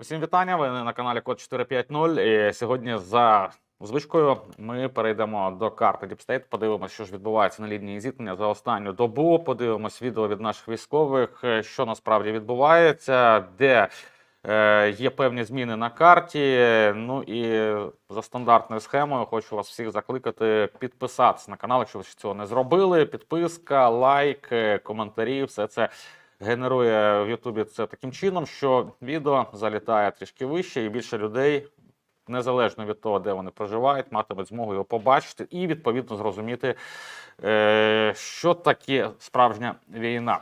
Усім вітання. Ви на каналі Код 450. І сьогодні за звичкою ми перейдемо до карти State, Подивимося, що ж відбувається на лінії зіткнення за останню добу. Подивимось відео від наших військових, е, що насправді відбувається, де е, є певні зміни на карті. Ну і за стандартною схемою хочу вас всіх закликати підписатися на канал, якщо ви ще цього не зробили. Підписка, лайк, е, коментарі, все це генерує в Ютубі це таким чином, що відео залітає трішки вище, і більше людей, незалежно від того, де вони проживають, матимуть змогу його побачити і відповідно зрозуміти, е, що таке справжня війна.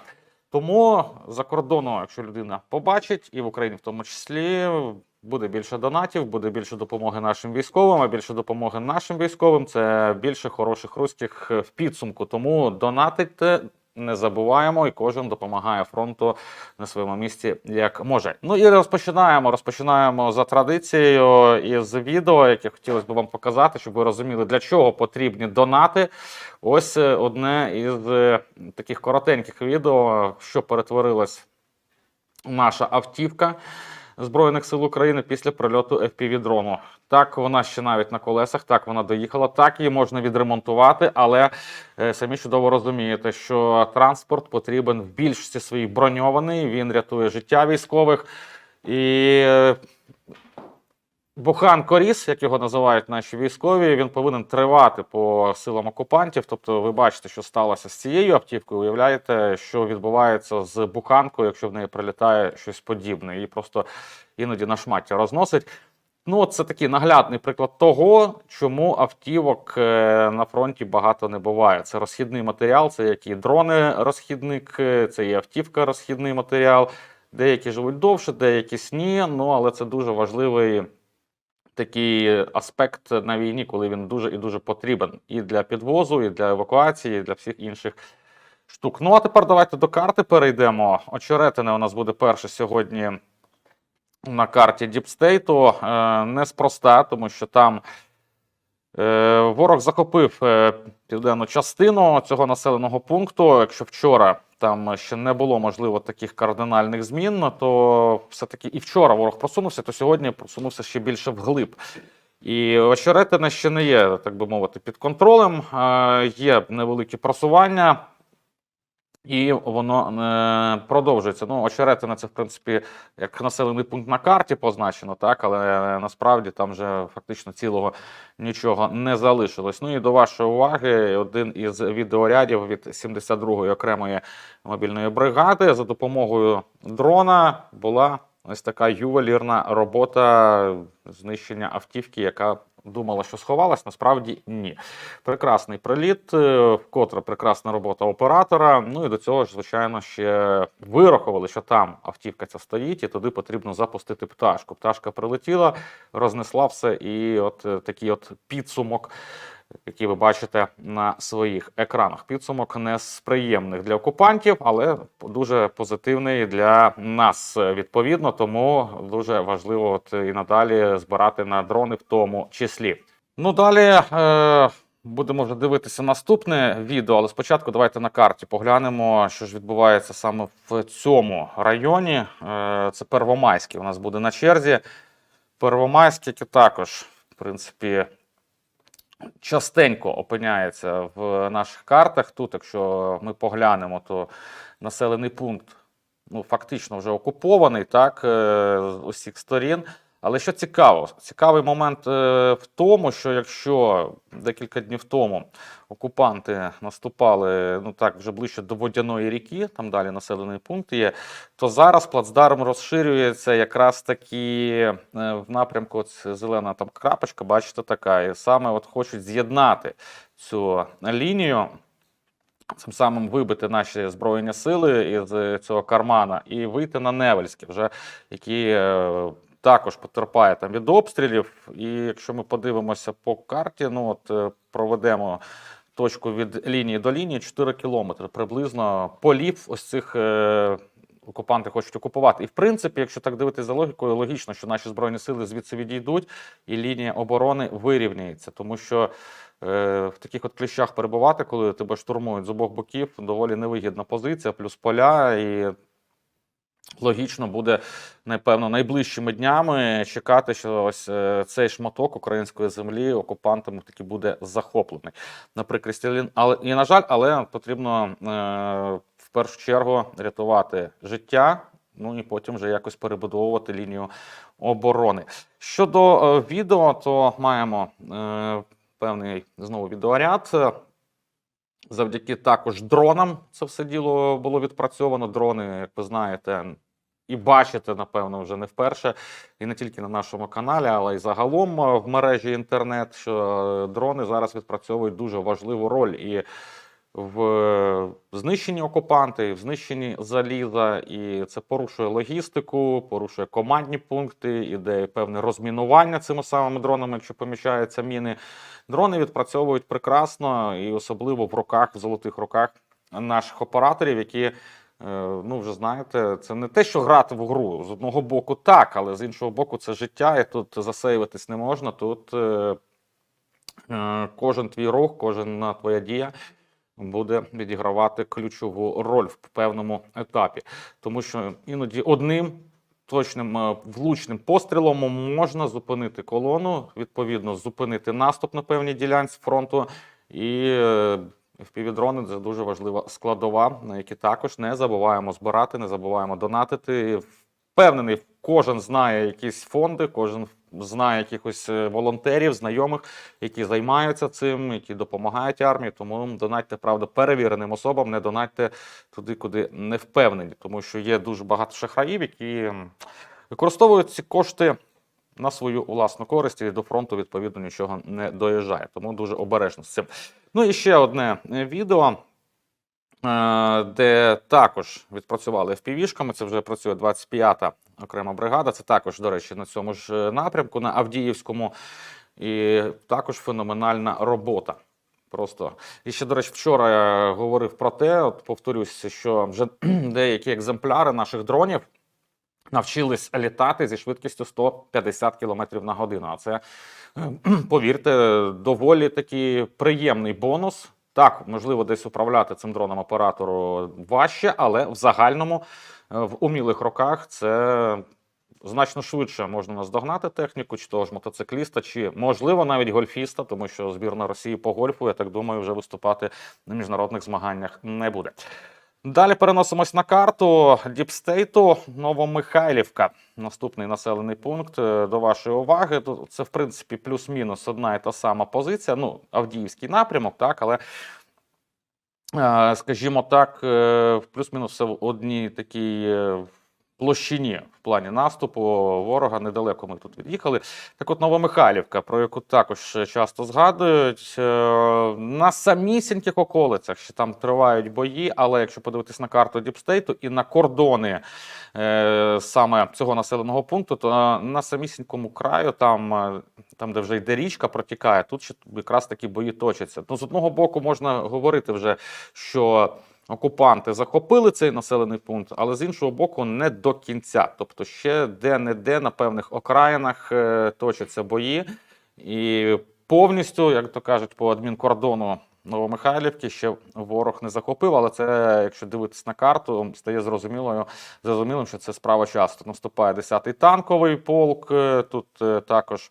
Тому за кордону, якщо людина побачить, і в Україні в тому числі. Буде більше донатів, буде більше допомоги нашим військовим, а більше допомоги нашим військовим це більше хороших руських в підсумку. Тому донатите, не забуваємо, і кожен допомагає фронту на своєму місці як може. Ну і розпочинаємо. Розпочинаємо за традицією із відео, яке хотілося б вам показати, щоб ви розуміли, для чого потрібні донати. Ось е, одне із е, таких коротеньких відео, що перетворилась наша автівка. Збройних сил України після прильоту fpv дрону. Так, вона ще навіть на колесах, так вона доїхала, так її можна відремонтувати, але е, самі чудово розумієте, що транспорт потрібен в більшості своїх броньований. Він рятує життя військових. І е, Бухан Коріс, як його називають наші військові, він повинен тривати по силам окупантів. Тобто, ви бачите, що сталося з цією автівкою. Уявляєте, що відбувається з буханкою, якщо в неї прилітає щось подібне, її просто іноді на шмаття розносить. Ну, це такий наглядний приклад того, чому автівок е, на фронті багато не буває. Це розхідний матеріал, це як і дрони розхідник, е, це і автівка розхідний матеріал. Деякі живуть довше, деякі ні. Ну але це дуже важливий такий аспект на війні, коли він дуже і дуже потрібен і для підвозу, і для евакуації, і для всіх інших штук. Ну а тепер давайте до карти перейдемо. Очеретине у нас буде перше сьогодні на карті Діпстейту. Неспроста, тому що там е, ворог захопив е, південну частину цього населеного пункту. Якщо вчора там ще не було можливо таких кардинальних змін, то все-таки і вчора ворог просунувся, то сьогодні просунувся ще більше вглиб. І очеретина ще не є, так би мовити, під контролем. Е, Є невеликі просування, і воно е, продовжується. Ну, очеретина це, в принципі, як населений пункт на карті позначено, так, але насправді там вже фактично цілого нічого не залишилось. Ну і до вашої уваги, один із відеорядів від 72-ї окремої мобільної бригади за допомогою дрона була ось така ювелірна робота знищення автівки, яка думала, що сховалась, насправді ні. Прекрасний приліт, е, вкотре прекрасна робота оператора. Ну і до цього ж, звичайно, ще вирахували, що там автівка ця стоїть, і туди потрібно запустити пташку. Пташка прилетіла, рознесла все, і от е, такий от підсумок. Який ви бачите на своїх екранах. Підсумок не з приємних для окупантів, але дуже позитивний для нас відповідно. Тому дуже важливо от і надалі збирати на дрони в тому числі. Ну далі е, будемо вже дивитися наступне відео, але спочатку давайте на карті поглянемо, що ж відбувається саме в цьому районі. Е, це Первомайський у нас буде на черзі. Первомайський, який також, в принципі, частенько опиняється в наших картах. Тут, якщо ми поглянемо, то населений пункт ну, фактично вже окупований так, е, з усіх сторін. Але що цікаво, цікавий момент е, в тому, що якщо декілька днів тому окупанти наступали ну так вже ближче до водяної ріки, там далі населений пункт є, то зараз плацдарм розширюється якраз таки е, в напрямку от зелена там крапочка, бачите, така, і саме от хочуть з'єднати цю лінію. Цим самим вибити наші збройні сили із цього кармана і вийти на Невельське, вже які е, також потерпає там від обстрілів. І якщо ми подивимося по карті, ну от е, проведемо точку від лінії до лінії 4 кілометри приблизно полів ось цих. е, Окупанти хочуть окупувати. І в принципі, якщо так дивитися за логікою, логічно, що наші збройні сили звідси відійдуть, і лінія оборони вирівняється, тому що е, в таких от кліщах перебувати, коли тебе штурмують з обох боків, доволі невигідна позиція, плюс поля, і логічно буде, напевно, найближчими днями чекати, що ось е, цей шматок української землі окупантами таки буде захоплений. На прикрісті але і на жаль, але потрібно е, в першу чергу рятувати життя. Ну і потім вже якось перебудовувати лінію оборони. Щодо е, відео, то маємо е, певний знову відеоряд. Завдяки також дронам це все діло було відпрацьовано. Дрони, як ви знаєте, і бачите, напевно, вже не вперше, і не тільки на нашому каналі, але й загалом е, в мережі інтернет, що е, дрони зараз відпрацьовують дуже важливу роль і в е, знищенні окупанта, і в знищенні заліза, і це порушує логістику, порушує командні пункти, іде певне розмінування цими самими дронами, якщо поміщаються міни. Дрони відпрацьовують прекрасно, і особливо в руках, в золотих руках наших операторів, які, ну вже знаєте, це не те, що грати в гру. З одного боку, так, але з іншого боку, це життя, і тут засейвитись не можна. Тут е, е, кожен твій рух, кожна твоя дія буде відігравати ключову роль в певному етапі, тому що іноді одним. Точним е, влучним пострілом можна зупинити колону, відповідно, зупинити наступ на певній ділянці фронту, і впівдрони це дуже важлива складова, на які також не забуваємо збирати, не забуваємо донатити. Впевнений, кожен знає якісь фонди, кожен знає якихось е, волонтерів, знайомих, які займаються цим, які допомагають армії. Тому донатьте правда перевіреним особам, не донатьте туди, куди не впевнені, тому що є дуже багато шахраїв, які використовують ці кошти на свою власну користь і до фронту відповідно нічого не доїжджає. Тому дуже обережно з цим. Ну і ще одне е, відео. е, Де також відпрацювали FPV-шками, це вже працює 25-та окрема бригада. Це також, до речі, на цьому ж е, напрямку, на Авдіївському, і також феноменальна робота. Просто і ще, до речі, вчора я говорив про те, от повторюсь, що вже деякі екземпляри наших дронів навчились літати зі швидкістю 150 км на годину. А це, повірте, доволі такий приємний бонус. Так, можливо, десь управляти цим дроном оператору важче, але в загальному е, в умілих руках це значно швидше можна наздогнати техніку, чи того ж мотоцикліста, чи можливо навіть гольфіста, тому що збірна Росії по гольфу, я так думаю, вже виступати на міжнародних змаганнях не буде. Далі переносимось на карту Діпстейту Новомихайлівка. Наступний населений пункт е, до вашої уваги. Тут Це, в принципі, плюс-мінус одна і та сама позиція. Ну, Авдіївський напрямок, так, але, е, скажімо так, е, плюс-мінус в одній такій площині в плані наступу ворога. Недалеко ми тут від'їхали. Так от Новомихайлівка, про яку також часто згадують, е, на самісіньких околицях ще там тривають бої, але якщо подивитись на карту Діпстейту і на кордони е, саме цього населеного пункту, то на, на самісінькому краю, там, е, там, де вже йде річка, протікає, тут ще якраз такі бої точаться. Ну, з одного боку, можна говорити вже, що окупанти захопили цей населений пункт, але з іншого боку, не до кінця. Тобто, ще де-не-де на певних окраїнах е, точаться бої, і повністю, як то кажуть, по адмінкордону Новомихайлівки ще ворог не захопив. Але це, якщо дивитись на карту, стає зрозумілою, зрозумілим, що це справа часу. Наступає 10-й танковий полк. е, Тут е, також.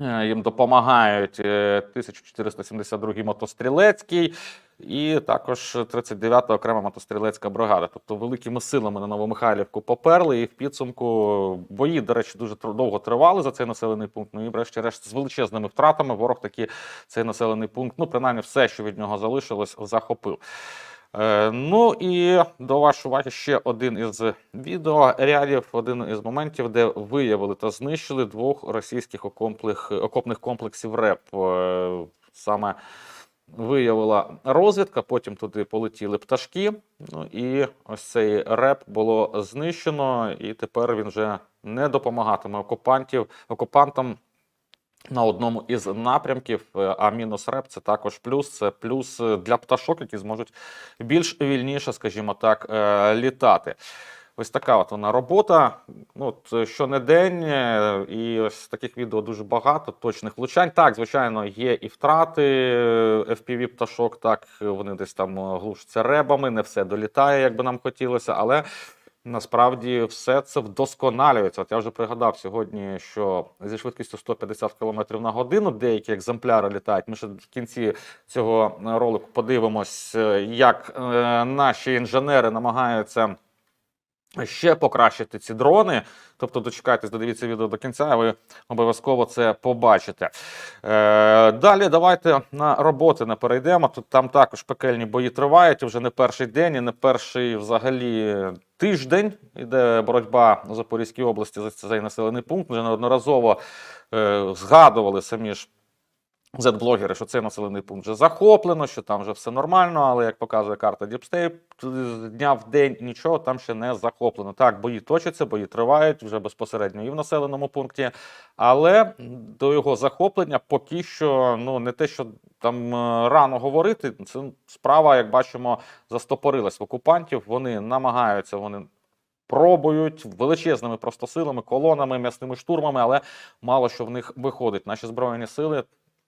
Е, Їм допомагають е, 1472-й мотострілецький і також 39-та окрема мотострілецька бригада. Тобто великими силами на Новомихайлівку поперли, і в підсумку бої, до речі, дуже довго тривали за цей населений пункт. Ну і врешті-решт з величезними втратами ворог таки цей населений пункт, ну принаймні все, що від нього залишилось, захопив. Е, Ну і до вашої уваги ще один із відеорядів, один із моментів, де виявили та знищили двох російських окопних, окопних комплексів РЕП. Е, Саме виявила розвідка, потім туди полетіли пташки. Ну і ось цей реп було знищено, і тепер він вже не допомагатиме окупантів, окупантам на одному із напрямків. Е, А мінус реп це також плюс. Це плюс е, для пташок, які зможуть більш вільніше, скажімо так, е, літати. Ось така от вона робота. Ну, от е, щонедень, е, і ось таких відео дуже багато, точних влучань. Так, звичайно, є і втрати FPV пташок, так, вони десь там глушаться ребами, не все долітає, як би нам хотілося, але насправді все це вдосконалюється. От я вже пригадав сьогодні, що зі швидкістю 150 км на годину деякі екземпляри літають. Ми ще в кінці цього ролику подивимось, е, як е, наші інженери намагаються. Ще покращити ці дрони, тобто дочекайтесь, додивіться відео до кінця, і ви обов'язково це побачите. Е, далі давайте на роботи не перейдемо. Тут там також пекельні бої тривають вже не перший день і не перший взагалі тиждень. Іде боротьба у Запорізькій області за цей населений пункт. Вже неодноразово е, згадували самі ж Z-блогери, що цей населений пункт вже захоплено, що там вже все нормально, але як показує карта Діпстейп, з дня в день нічого там ще не захоплено. Так, бої точаться, бої тривають вже безпосередньо і в населеному пункті, але до його захоплення поки що ну не те, що там е, рано говорити. Це справа, як бачимо, застопорилась в окупантів. Вони намагаються, вони. Пробують величезними просто силами, колонами, м'ясними штурмами, але мало що в них виходить. Наші збройні сили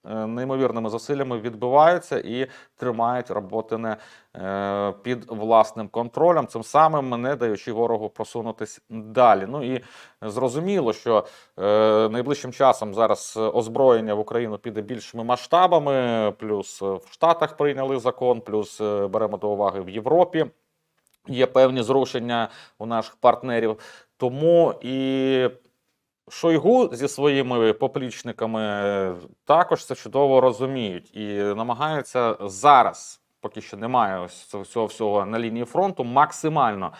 неймовірними зусиллями відбиваються і тримають роботине е, під власним контролем, цим самим не даючи ворогу просунутись далі. Ну і зрозуміло, що е, найближчим часом зараз озброєння в Україну піде більшими масштабами, плюс в Штатах прийняли закон, плюс е, беремо до уваги в Європі. Є певні зрушення у наших партнерів. Тому і Шойгу зі своїми поплічниками також це чудово розуміють і намагаються зараз, поки що немає ось цього всього на лінії фронту, максимально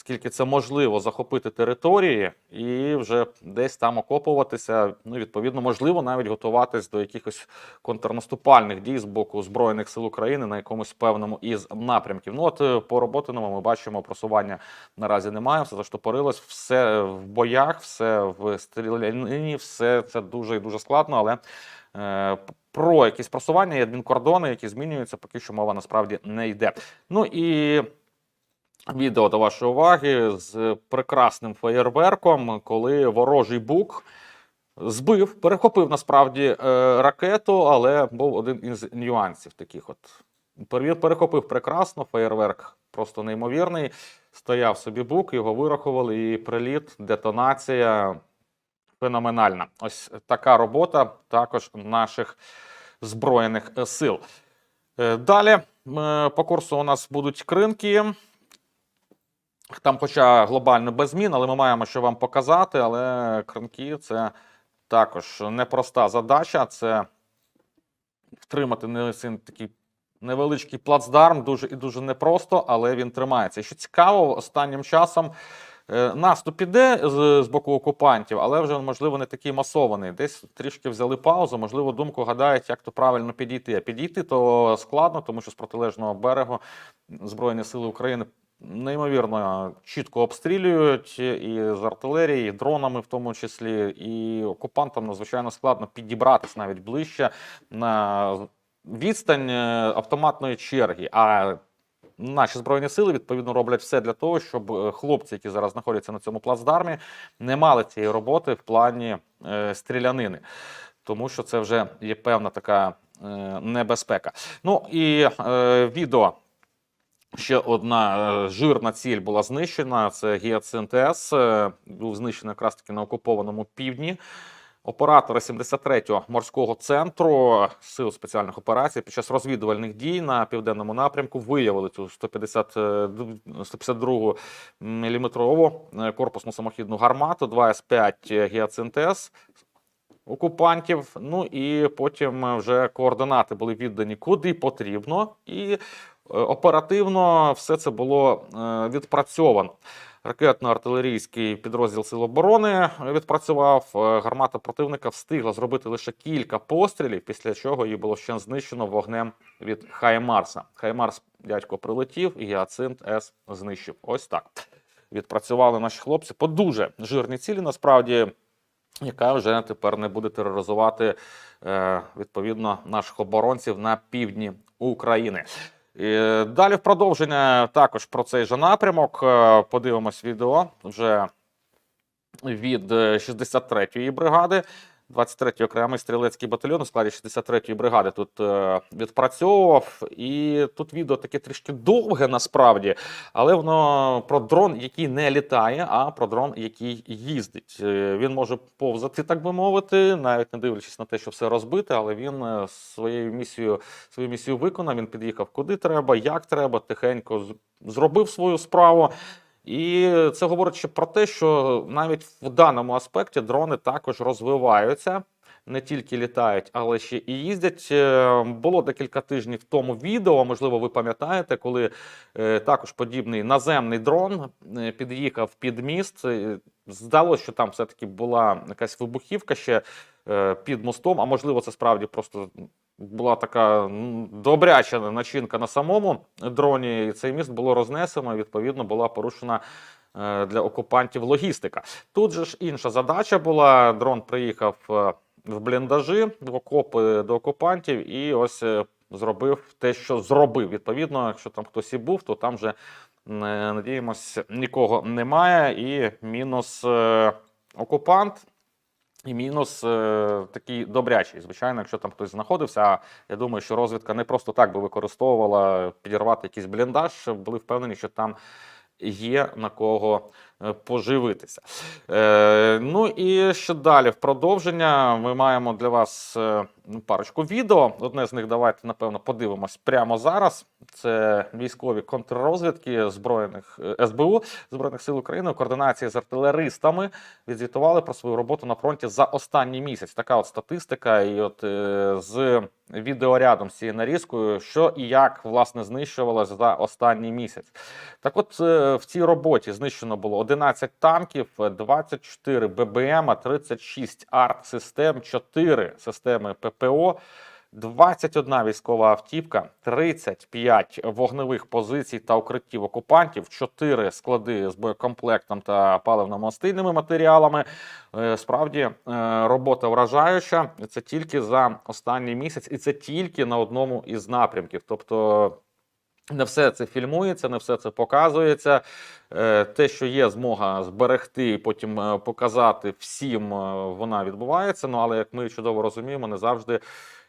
скільки це можливо, захопити території і вже десь там окопуватися. Ну, відповідно, можливо, навіть готуватись до якихось контрнаступальних дій з боку Збройних сил України на якомусь певному із напрямків. Ну от е, по роботиному ми бачимо, просування наразі немає, все заштопорилось, все в боях, все в стрілянині, все це дуже і дуже складно, але. Е, Про якісь просування і адмінкордони, які змінюються, поки що мова насправді не йде. Ну і відео до вашої уваги з прекрасним феєрверком, коли ворожий бук збив, перехопив насправді е, ракету, але був один із нюансів таких. От перехопив прекрасно, феєрверк просто неймовірний. Стояв собі бук, його вирахували, і приліт, детонація феноменальна. Ось така робота також наших збройних сил. Е, Далі е, по курсу у нас будуть кринки. Там, хоча глобально без змін, але ми маємо що вам показати. Але кринки це також непроста задача. Це втримати не такий невеличкий плацдарм, дуже і дуже непросто, але він тримається. І що цікаво, останнім часом наступ іде з, боку окупантів, але вже можливо не такий масований. Десь трішки взяли паузу, можливо, думку гадають, як то правильно підійти. А підійти то складно, тому що з протилежного берегу Збройні Сили України. Неймовірно чітко обстрілюють і з артилерії, і дронами, в тому числі, і окупантам надзвичайно складно підібратись навіть ближче на відстань е, автоматної черги. А наші збройні сили відповідно роблять все для того, щоб е, хлопці, які зараз знаходяться на цьому плацдармі, не мали цієї роботи в плані е, стрілянини, тому що це вже є певна така е, небезпека. Ну і е, відео. Ще одна е, жирна ціль була знищена. Це Гіацинт С. е, Був знищений якраз таки на окупованому півдні. Оператори 73-го морського центру сил спеціальних операцій під час розвідувальних дій на південному напрямку виявили цю 150, е, 152 міліметрову е, корпусну самохідну гармату 2 С-5 Гіацинт окупантів. Ну і потім вже координати були віддані куди потрібно, і е, оперативно все це було відпрацьовано. Ракетно-артилерійський підрозділ Сил оборони відпрацював. Е, Гармата противника встигла зробити лише кілька пострілів, після чого її було ще знищено вогнем від Хаймарса. Хаймарс дядько прилетів, і Гіацинт С знищив. Ось так. Відпрацювали наші хлопці по дуже жирній цілі. Насправді яка вже тепер не буде тероризувати е, відповідно наших оборонців на півдні України. Далі в продовження також про цей же напрямок. Е, Подивимось відео вже від е, 63-ї бригади. 23-й окремий стрілецький батальйон у складі 63-ї бригади тут е, відпрацьовував. І тут відео таке трішки довге насправді, але воно про дрон, який не літає, а про дрон, який їздить. Е, Він може повзати, так би мовити, навіть не дивлячись на те, що все розбите, але він е, своєю місією, свою місію виконав. Він під'їхав куди треба, як треба, тихенько зробив свою справу. І це говорить про те, що навіть в даному аспекті дрони також розвиваються. Не тільки літають, але ще і їздять. Е, Було декілька тижнів тому відео. Можливо, ви пам'ятаєте, коли е, також подібний наземний дрон е, під'їхав під міст. Здалося, що там все-таки була якась вибухівка ще під мостом. А можливо, це справді просто була така добряча начинка на самому дроні. І цей міст було рознесено. Відповідно, була порушена е, для окупантів логістика. Тут же ж інша задача була. Дрон приїхав е, в бліндажі, в окопи до окупантів, і ось е, зробив те, що зробив. Відповідно, якщо там хтось і був, то там вже надіємось, нікого немає. І мінус окупант. І мінус е, такий добрячий. Звичайно, якщо там хтось знаходився, я думаю, що розвідка не просто так би використовувала підірвати якийсь бліндаж, були впевнені, що там є на кого поживитися. Е, ну і що далі? В продовження ми маємо для вас е, ну, парочку відео. Одне з них давайте, напевно, подивимось прямо зараз. Це військові контррозвідки збройних е, СБУ Збройних сил України у координації з артилеристами відзвітували про свою роботу на фронті за останній місяць. Така от статистика, і от е, з відеорядом з цією нарізкою, що і як власне знищувалося за останній місяць. Так, от е, в цій роботі знищено було 11 танків, 24 ББМ, 36 арт-систем, 4 системи ППО. 21 військова автівка, 35 вогневих позицій та укриттів окупантів, 4 склади з боєкомплектом та паливно-мастильними матеріалами. Е, Справді е, робота вражаюча. Це тільки за останній місяць, і це тільки на одному із напрямків. Тобто не все це фільмується, не все це показується. Е, Те, що є змога зберегти і потім е, показати всім, е, вона відбувається. Ну але як ми чудово розуміємо, не завжди.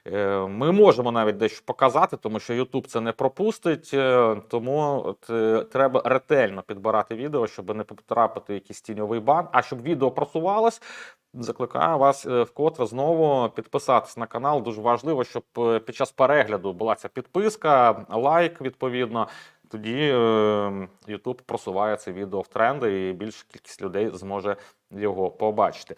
Е, Ми можемо навіть дещо показати, тому що YouTube це не пропустить. е, Тому от, е, треба ретельно підбирати відео, щоб не потрапити в якийсь тіньовий бан. А щоб відео просувалось, закликаю вас вкотре знову підписатись на канал. Дуже важливо, щоб під час перегляду була ця підписка, лайк відповідно. Тоді YouTube просуває це відео в тренди, і більша кількість людей зможе його побачити.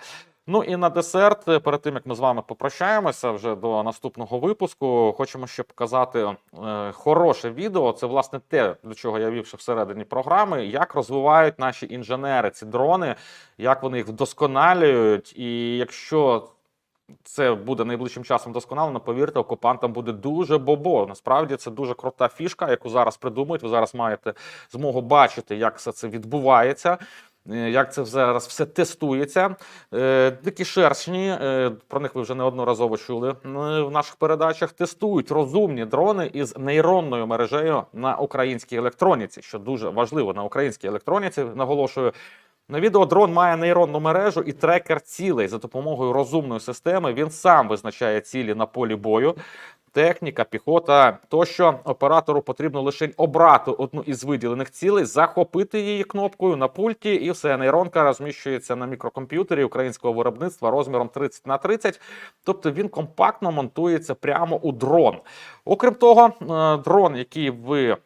Ну і на десерт, е, перед тим як ми з вами попрощаємося вже до наступного випуску, хочемо ще показати е, хороше відео. Це власне те, до чого я вів ще всередині програми, як розвивають наші інженери ці дрони, як вони їх вдосконалюють. І якщо це буде найближчим часом досконалено, повірте, окупантам буде дуже бобо. Насправді це дуже крута фішка, яку зараз придумують. Ви зараз маєте змогу бачити, як все це відбувається. Е, Як це зараз все тестується? Такі Дикі шершні, е, про них ви вже неодноразово чули е, в наших передачах. Тестують розумні дрони із нейронною мережею на українській електроніці, що дуже важливо на українській електроніці. Наголошую, на відео дрон має нейронну мережу і трекер цілей за допомогою розумної системи. Він сам визначає цілі на полі бою. Техніка, піхота, тощо оператору потрібно лише обрати одну із виділених цілей, захопити її кнопкою на пульті, і все. Нейронка розміщується на мікрокомп'ютері українського виробництва розміром 30 на 30. Тобто він компактно монтується прямо у дрон. Окрім того, е, дрон, який ви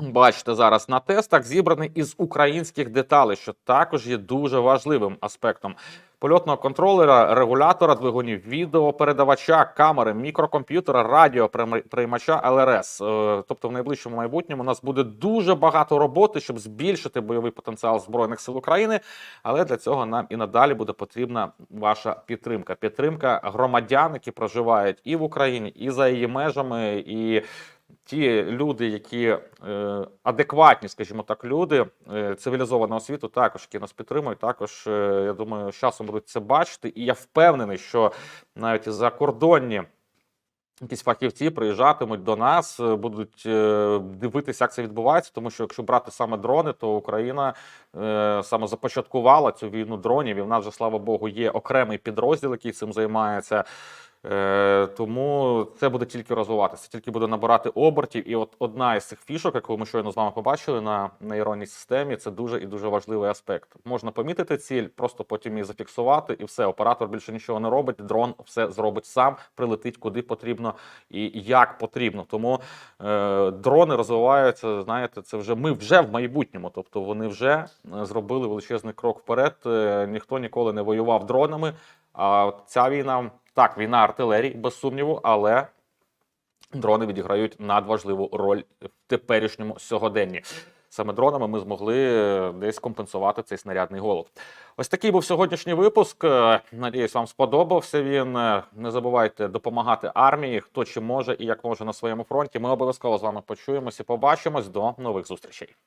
бачите зараз на тестах, зібраний із українських деталей, що також є дуже важливим аспектом. Польотного контролера, регулятора двигунів, відеопередавача, камери, мікрокомп'ютера, радіоприймача ЛРС. Е, Тобто, в найближчому майбутньому у нас буде дуже багато роботи, щоб збільшити бойовий потенціал збройних сил України. Але для цього нам і надалі буде потрібна ваша підтримка. Підтримка громадян, які проживають і в Україні, і за її межами, і ті люди, які е, адекватні, скажімо так, люди е, цивілізованого світу, також які нас підтримують. Також е, я думаю, з часом будуть це бачити. І я впевнений, що навіть закордонні якісь фахівці приїжджатимуть до нас, будуть дивитися, як це відбувається. Тому що якщо брати саме дрони, то Україна саме започаткувала цю війну дронів, і в нас вже слава Богу є окремий підрозділ, який цим займається. Е, тому це буде тільки розвиватися, тільки буде набирати обертів. І от одна із цих фішок, яку ми щойно з вами побачили на нейронній системі, це дуже і дуже важливий аспект. Можна помітити ціль, просто потім її зафіксувати, і все. Оператор більше нічого не робить. Дрон все зробить сам, прилетить куди потрібно і як потрібно. Тому е, дрони розвиваються. Знаєте, це вже ми вже в майбутньому. Тобто вони вже е, зробили величезний крок вперед. Е, ніхто ніколи не воював дронами. А ця війна, так, війна артилерії, без сумніву, але дрони відіграють надважливу роль в теперішньому сьогоденні. Саме дронами ми змогли е, десь компенсувати цей снарядний голод. Ось такий був сьогоднішній випуск. Е, Надіюсь, вам сподобався він. Е, Не забувайте допомагати армії, хто чи може і як може на своєму фронті. Ми обов'язково з вами почуємося побачимось. До нових зустрічей.